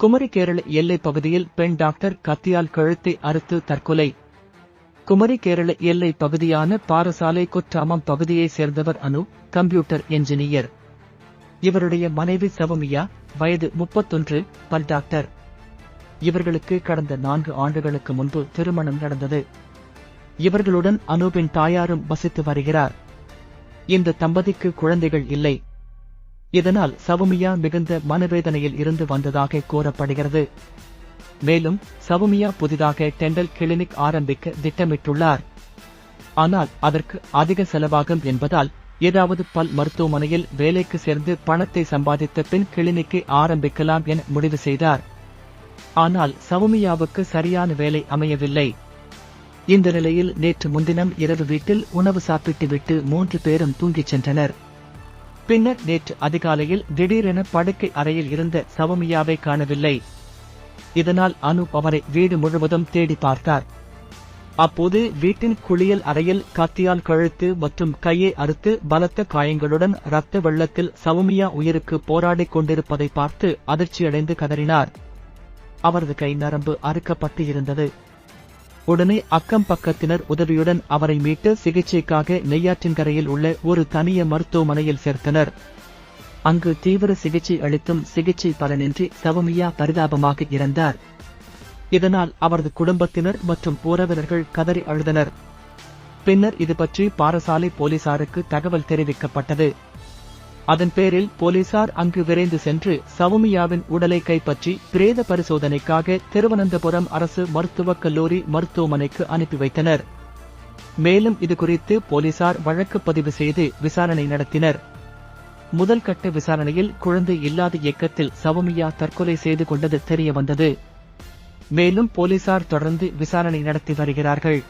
குமரி கேரள பகுதியில் பெண் டாக்டர் கத்தியால் கழுத்தை அறுத்து தற்கொலை. குமரி கேரள பகுதியான பாரசாலை குற்றாமம் பகுதியைச் சேர்ந்தவர் அனு கம்ப்யூட்டர் என்ஜினியர். இவருடைய மனைவி சவமியா வயது முப்பத்தொன்று பல் டாக்டர். இவர்களுக்கு கடந்த நான்கு ஆண்டுகளுக்கு முன்பு திருமணம் நடந்தது. இவர்களுடன் அனுபின் தாயாரும் வசித்து வருகிறார். இந்த தம்பதிக்கு குழந்தைகள் இல்லை. இதனால் சவுமியா மிகுந்த மனவேதனையில் இருந்து வந்ததாக கூறப்படுகிறது. மேலும் சவுமியா புதிதாக டெண்டல் கிளினிக் ஆரம்பிக்க திட்டமிட்டுள்ளார். ஆனால் அதற்கு அதிக செலவாகும் என்பதால் ஏதாவது பல் மருத்துவமனையில் வேலைக்கு சேர்ந்து பணத்தை சம்பாதித்த பின் கிளினிக்கை ஆரம்பிக்கலாம் என முடிவு செய்தார். ஆனால் சவுமியாவுக்கு சரியான வேலை அமையவில்லை. இந்த நிலையில் நேற்று முன்தினம் இரவு வீட்டில் உணவு சாப்பிட்டுவிட்டு மூன்று பேரும் தூங்கிச் சென்றனர். பின்னர் நேற்று அதிகாலையில் திடீரென படுக்கை அறையில் இருந்த சவமியாவை காணவில்லை. இதனால் அனு அவரை வீடு முழுவதும் தேடி பார்த்தார். அப்போது வீட்டின் குளியல் அறையில் கத்தியால் கழுத்து மற்றும் கையை அறுத்து பலத்த காயங்களுடன் இரத்த வெள்ளத்தில் சவுமியா உயிருக்கு போராடிக் கொண்டிருப்பதை பார்த்து அதிர்ச்சியடைந்து கதறினார். அவரது கை நரம்பு அறுக்கப்பட்டு இருந்தது உடனே அக்கம் பக்கத்தினர் உதவியுடன் அவரை மீட்டு சிகிச்சைக்காக நெய்யாற்றின்கரையில் உள்ள ஒரு தனிய மருத்துவமனையில் சேர்த்தனர். அங்கு தீவிர சிகிச்சை அளித்தும் சிகிச்சை பலனின்றி சவமியா பரிதாபமாக இறந்தார். இதனால் அவரது குடும்பத்தினர் மற்றும் உறவினர்கள் கதறி அழுதனர். பின்னர் இது பற்றி பாரசாலை போலீசாருக்கு தகவல் தெரிவிக்கப்பட்டது. அதன் பேரில் போலீசார் அங்கு விரைந்து சென்று சவுமியாவின் உடலை கைப்பற்றி பிரேத பரிசோதனைக்காக திருவனந்தபுரம் அரசு மருத்துவக் கல்லூரி மருத்துவமனைக்கு அனுப்பி வைத்தனர். மேலும் இதுகுறித்து போலீசார் வழக்கு பதிவு செய்து விசாரணை நடத்தினர். முதல் கட்ட விசாரணையில் குழந்தை இல்லாத இயக்கத்தில் சவுமியா தற்கொலை செய்து கொண்டது தெரியவந்தது. மேலும் போலீசார் தொடர்ந்து விசாரணை நடத்தி வருகிறார்கள்.